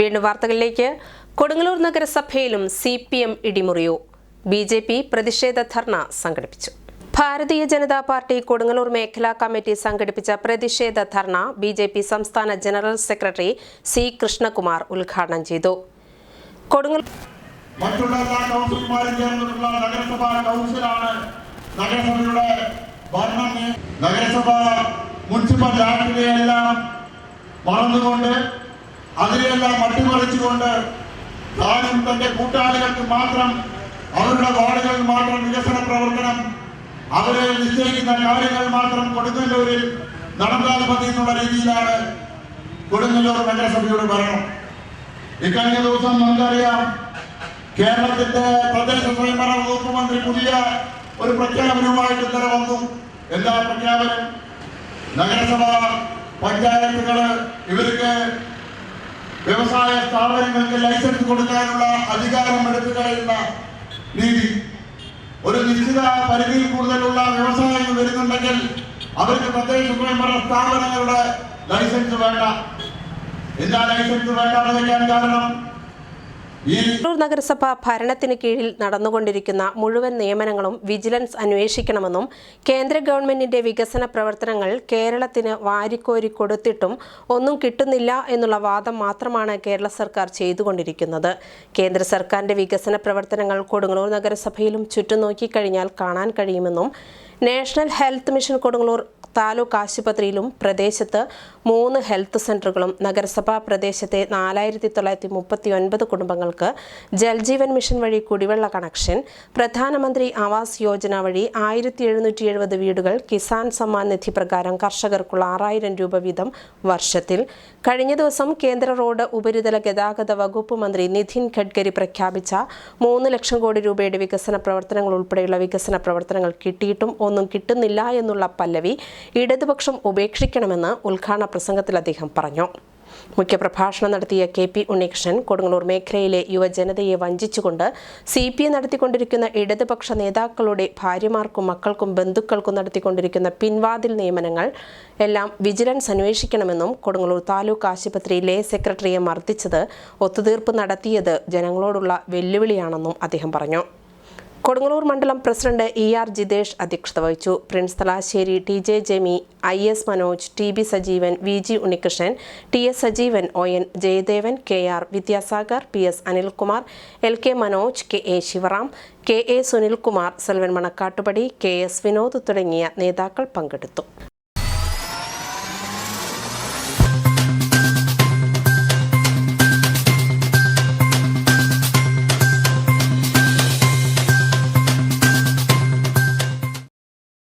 വീണ്ടും വാർത്തകളിലേക്ക്. കൊടുങ്ങല്ലൂർ നഗരസഭയിലും സി പി എം ഇടിമുറിയു. ബി ജെ പി പ്രതിഷേധ ധർണ സംഘടിപ്പിച്ചു. ഭാരതീയ ജനതാ പാർട്ടി കൊടുങ്ങല്ലൂർ മേഖലാ കമ്മിറ്റി സംഘടിപ്പിച്ച പ്രതിഷേധ ധർണ ബി ജെ പി സംസ്ഥാന ജനറൽ സെക്രട്ടറി സി കൃഷ്ണകുമാർ ഉദ്ഘാടനം ചെയ്തു. എല്ലാ നഗരസഭാ മുനിസിപ്പൽ ആക്ടിനെയെല്ലാം മറന്നുകൊണ്ട് അതിനെയെല്ലാം മട്ടിമറിച്ചുകൊണ്ട് താനും തന്റെ കൂട്ടാളികൾക്ക് മാത്രം അവരുടെ വാർഡുകളിൽ മാത്രം വികസന പ്രവർത്തനം അവരെ നിശ്ചയിക്കുന്ന കാര്യങ്ങൾ മാത്രം കൊടുങ്ങല്ലൂരിൽ നടന്നാൽ മതി എന്നുള്ള രീതിയിലാണ് കൊടുങ്ങല്ലൂർ നഗരസഭയുടെ ഭരണം. ഇക്കഴിഞ്ഞ ദിവസം നമുക്കറിയാം കേരളത്തിന്റെ തദ്ദേശ സ്വയംഭരണ വകുപ്പ് മന്ത്രി പുതിയ ഒരു പ്രഖ്യാപനവുമായിട്ട് ഇന്നലെ വന്നു. എല്ലാ പ്രഖ്യാപനം? നഗരസഭ പഞ്ചായത്തുകൾ ഇവർക്ക് വ്യവസായ സ്ഥാപനങ്ങൾക്ക് ലൈസൻസ് കൊടുക്കാനുള്ള അധികാരം എടുത്തു കളയുന്ന രീതി. ഒരു നിശ്ചിത പരിധിയിൽ കൂടുതലുള്ള വ്യവസായങ്ങൾ വരുന്നുണ്ടെങ്കിൽ അവർക്ക് പ്രത്യേകിച്ച് സ്വയംഭരണ സ്ഥാപനങ്ങളുടെ ലൈസൻസ് വേണ്ട. എന്താ ലൈസൻസ് വേണ്ടാന്ന് വയ്ക്കാൻ കാരണം കൊടുങ്ങല്ലൂർ നഗരസഭ ഭരണത്തിന് കീഴിൽ നടന്നുകൊണ്ടിരിക്കുന്ന മുഴുവൻ നിയമനങ്ങളും വിജിലൻസ് അന്വേഷിക്കണമെന്നും കേന്ദ്ര ഗവൺമെന്റിന്റെ വികസന പ്രവർത്തനങ്ങൾ കേരളത്തിന് വാരിക്കോരി കൊടുത്തിട്ടും ഒന്നും കിട്ടുന്നില്ല എന്നുള്ള വാദം മാത്രമാണ് കേരള സർക്കാർ ചെയ്തുകൊണ്ടിരിക്കുന്നത്. കേന്ദ്ര സർക്കാരിന്റെ വികസന പ്രവർത്തനങ്ങൾ കൊടുങ്ങല്ലൂർ നഗരസഭയിലും ചുറ്റും നോക്കിക്കഴിഞ്ഞാൽ കാണാൻ കഴിയുമെന്നും national health mission Kodungallur taluk ആശുപത്രിയിലും പ്രദേശത്ത് മൂന്ന് ഹെൽത്ത് സെന്ററുകളും നഗരസഭാ പ്രദേശത്തെ നാലായിരത്തി തൊള്ളായിരത്തി മുപ്പത്തി ഒൻപത് കുടുംബങ്ങൾക്ക് ജൽജീവൻ മിഷൻ വഴി കുടിവെള്ള കണക്ഷൻ പ്രധാനമന്ത്രി ആവാസ് യോജന വഴി ആയിരത്തി എഴുന്നൂറ്റി എഴുപത് വീടുകൾ കിസാൻ സമ്മാൻ നിധി പ്രകാരം കർഷകർക്കുള്ള ആറായിരം രൂപ വീതം വർഷത്തിൽ. കഴിഞ്ഞ ദിവസം കേന്ദ്ര റോഡ് ഉപരിതല ഗതാഗത വകുപ്പ് മന്ത്രി നിതിൻ ഗഡ്കരി പ്രഖ്യാപിച്ച മൂന്ന് ലക്ഷം കോടി രൂപയുടെ വികസന പ്രവർത്തനങ്ങൾ ഉൾപ്പെടെയുള്ള വികസന പ്രവർത്തനങ്ങൾ കിട്ടിയിട്ടും ഒന്നും കിട്ടുന്നില്ല എന്നുള്ള പല്ലവി ഇടതുപക്ഷം ഉപേക്ഷിക്കണമെന്ന് ഉദ്ഘാടന പ്രസംഗത്തിൽ അദ്ദേഹം പറഞ്ഞു. മുഖ്യപ്രഭാഷണം നടത്തിയ കെ പി ഉണ്ണികൃഷ്ണൻ കൊടുങ്ങല്ലൂർ മേഖലയിലെ യുവജനതയെ വഞ്ചിച്ചുകൊണ്ട് സി പി എം നടത്തിക്കൊണ്ടിരിക്കുന്ന ഇടതുപക്ഷ നേതാക്കളുടെ ഭാര്യമാർക്കും മക്കൾക്കും ബന്ധുക്കൾക്കും നടത്തിക്കൊണ്ടിരിക്കുന്ന പിൻവാതിൽ നിയമനങ്ങൾ എല്ലാം വിജിലൻസ് അന്വേഷിക്കണമെന്നും കൊടുങ്ങല്ലൂർ താലൂക്ക് ആശുപത്രിയിലെ സെക്രട്ടറിയെ മർദ്ദിച്ചത് ഒത്തുതീർപ്പ് നടത്തിയത് ജനങ്ങളോടുള്ള വെല്ലുവിളിയാണെന്നും അദ്ദേഹം പറഞ്ഞു. കൊടുങ്ങല്ലൂർ മണ്ഡലം പ്രസിഡന്റ് ഇ ആർ ജിതേഷ് അധ്യക്ഷത വഹിച്ചു. Prince Thalassery T J Jemi I S Manoj T B Sajeevan V G Unnikrishnan T S Sajeevan O N Jayadevan K R Vidyasagar P S Anilkumar L K Manoj K A Sivaram K A Sunilkumar Selvan Manakkattupadi K S Vinod തുടങ്ങിയ നേതാക്കൾ പങ്കെടുത്തു.